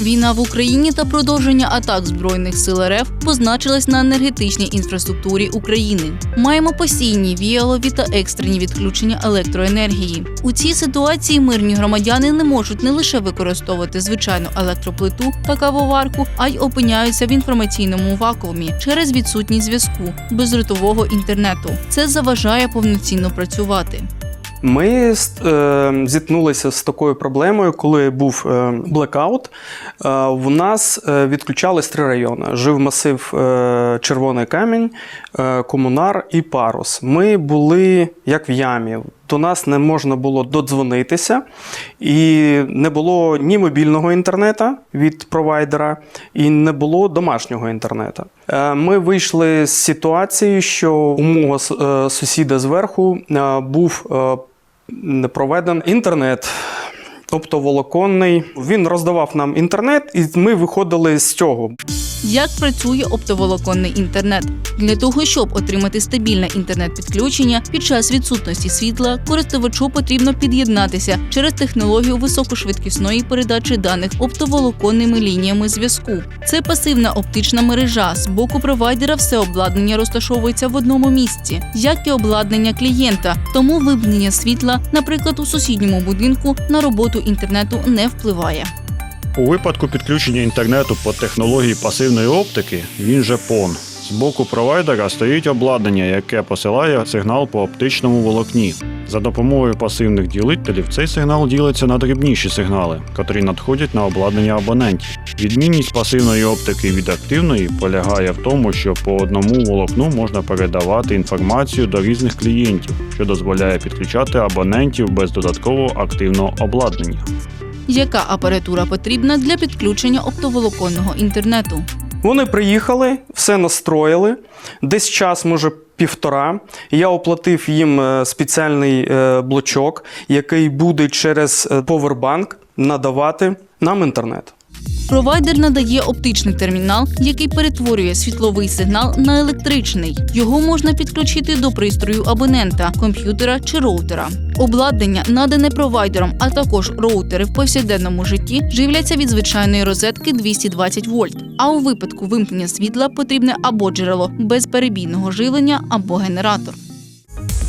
Війна в Україні та продовження атак збройних сил РФ позначились на енергетичній інфраструктурі України. Маємо постійні віялові та екстрені відключення електроенергії. У цій ситуації мирні громадяни не можуть не лише використовувати звичайну електроплиту та кавоварку, а й опиняються в інформаційному вакуумі через відсутність зв'язку безротового інтернету. Це заважає повноцінно працювати. Ми е, зіткнулися з такою проблемою, коли був е, блекаут. Е, в нас е, відключались три райони: жив масив е, Червоний Камінь, е, Комунар і Парус. Ми були як в ямі. До нас не можна було додзвонитися, і не було ні мобільного інтернету від провайдера, і не було домашнього інтернету. Е, Ми вийшли з ситуації, що у мого е, сусіда зверху був проведен інтернет. Оптоволоконний. Він роздавав нам інтернет, і ми виходили з цього. Як працює оптоволоконний інтернет? Для того, щоб отримати стабільне інтернет-підключення під час відсутності світла, користувачу потрібно під'єднатися через технологію високошвидкісної передачі даних оптоволоконними лініями зв'язку. Це пасивна оптична мережа. З боку провайдера все обладнання розташовується в одному місці, як і обладнання клієнта. Тому вимкнення світла, наприклад, у сусідньому будинку, на роботу інтернету не впливає. У випадку підключення інтернету по технології пасивної оптики, він же PON, з боку провайдера стоїть обладнання, яке посилає сигнал по оптичному волокні. За допомогою пасивних ділителів цей сигнал ділиться на дрібніші сигнали, котрі надходять на обладнання абонентів. Відмінність пасивної оптики від активної полягає в тому, що по одному волокну можна передавати інформацію до різних клієнтів, що дозволяє підключати абонентів без додаткового активного обладнання. Яка апаратура потрібна для підключення оптоволоконного інтернету? Вони приїхали, все настроїли. Десь час, може, півтора. Я оплатив їм е, спеціальний е, блочок, який буде через е, повербанк надавати нам інтернет. Провайдер надає оптичний термінал, який перетворює світловий сигнал на електричний. Його можна підключити до пристрою абонента, комп'ютера чи роутера. Обладнання, надане провайдером, а також роутери в повсякденному житті, живляться від звичайної розетки 220 вольт. А у випадку вимкнення світла потрібне або джерело безперебійного живлення, або генератор.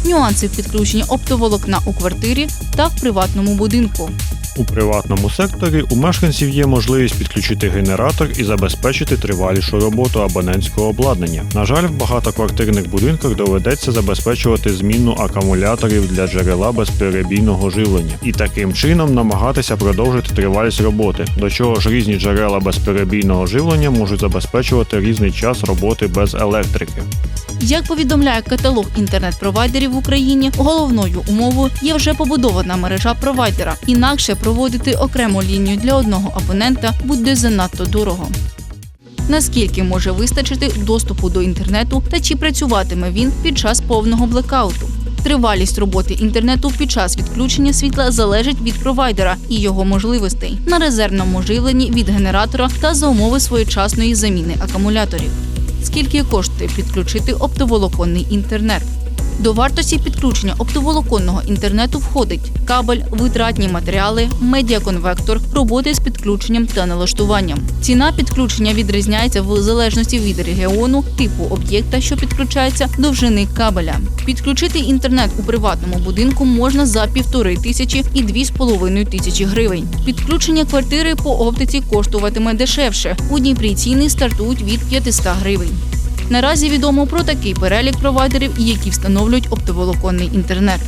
Нюанси підключення оптоволокна у квартирі та в приватному будинку. У приватному секторі у мешканців є можливість підключити генератор і забезпечити тривалішу роботу абонентського обладнання. На жаль, в багатоквартирних будинках доведеться забезпечувати зміну акумуляторів для джерела безперебійного живлення і таким чином намагатися продовжити тривалість роботи. До чого ж різні джерела безперебійного живлення можуть забезпечувати різний час роботи без електрики. Як повідомляє каталог інтернет-провайдерів в Україні, головною умовою є вже побудована мережа провайдера. Інакше проводити окрему лінію для одного абонента буде занадто дорого. Наскільки може вистачити доступу до інтернету та чи працюватиме він під час повного блекауту? Тривалість роботи інтернету під час відключення світла залежить від провайдера і його можливостей на резервному живленні від генератора та за умови своєчасної заміни акумуляторів скільки коштує підключити оптоволоконний інтернет. До вартості підключення оптоволоконного інтернету входить кабель, витратні матеріали, медіаконвектор, роботи з підключенням та налаштуванням. Ціна підключення відрізняється в залежності від регіону, типу об'єкта, що підключається, довжини кабеля. Підключити інтернет у приватному будинку можна за півтори тисячі і дві з половиною тисячі гривень. Підключення квартири по оптиці коштуватиме дешевше. У Дніпрі ціни стартують від 500 гривень. Наразі відомо про такий перелік провайдерів, які встановлюють оптоволоконний інтернет.